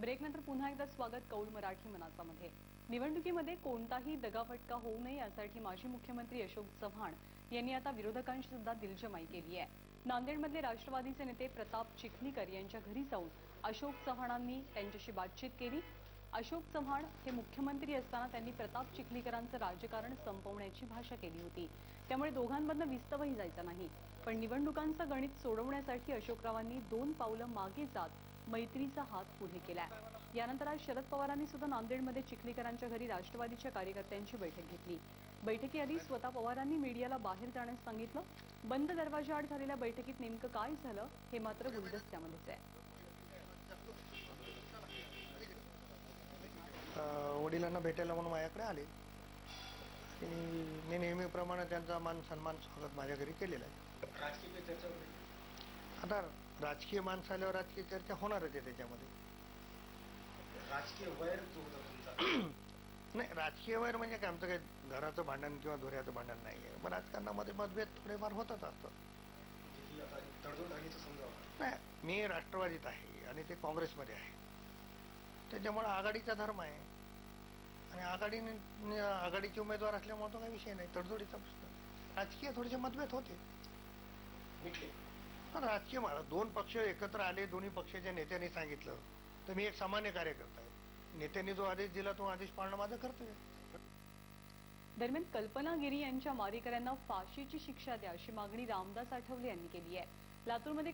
ब्रेकनंतर पुन्हा एकदा स्वागत कौल मराठी मनाचामध्ये निवडणुकीमध्ये कोणताही दगाफटका होऊ नये यासाठी माजी मुख्यमंत्री अशोक चव्हाण यांनी आता विरोधकांची सुद्धा दिलजमाई केली आहे. नांदेडमधले राष्ट्रवादीचे नेते प्रताप चिखलीकर यांच्या घरी जाऊन अशोक चव्हाणांनी त्यांच्याशी बातचीत केली. अशोक चव्हाण हे मुख्यमंत्री असताना त्यांनी प्रताप चिखलीकरांचं राजकारण संपवण्याची भाषा केली होती. त्यामुळे दोघांमधनं विस्तवही जायचा नाही. पण निवडणुकांचं गणित सोडवण्यासाठी अशोकरावांनी दोन पावलं मागे जात मैत्रीचा हात पुढे केला यानंतर आज शरद पवारांनी सुद्धा नांदेडमध्ये चिखलीकरांच्या घरी राष्ट्रवादीच्या कार्यकर्त्यांची बैठक घेतली. बैठकीआधी स्वतः पवारांनी मीडियाला बाहेर जाण्यास सांगितलं बंद दरवाजाआड झालेल्या बैठकीत नेमकं काय झालं हे मात्र गुलदस्त्यामध्येच आहे. वडिलांना भेटायला म्हणून माझ्याकडे आले. मी नेहमीप्रमाणे त्यांचा मान सन्मान स्वागत माझ्या घरी केलेलं आहे. आता राजकीय माणसं आल्यावर राजकीय चर्चा होणारच आहे त्याच्यामध्ये. राजकीय वैर नाही राजकीय वैर म्हणजे काय? आमचं काही घराचं भांडण किंवा धोऱ्याचं भांडण नाही आहे. पण राजकारणामध्ये मतभेद थोडेफार होतच असतात. नाही मी राष्ट्रवादीत आहे आणि ते काँग्रेसमध्ये आहे. त्याच्यामुळे आघाडीचा धर्म आहे. आणि आघाडीने आघाडीचे उमेदवार असल्यामुळे तो काही विषय नाही. तडजोडीचा प्रश्न. राजकीय थोडेसे मतभेद होते. राजकीय मला दोन पक्ष एकत्र आले दोन्ही पक्षाच्या नेत्यांनी सांगितलं. तर मी एक सामान्य कार्यकर्ता आहे नेत्यांनी जो आदेश दिला तो आदेश पाळणं माझं कर्तव्य दरम्यान कल्पना गिरी यांच्या मारेकऱ्यांना फाशीची शिक्षा द्या अशी मागणी रामदास आठवले यांनी केली आहे. लातूरमध्ये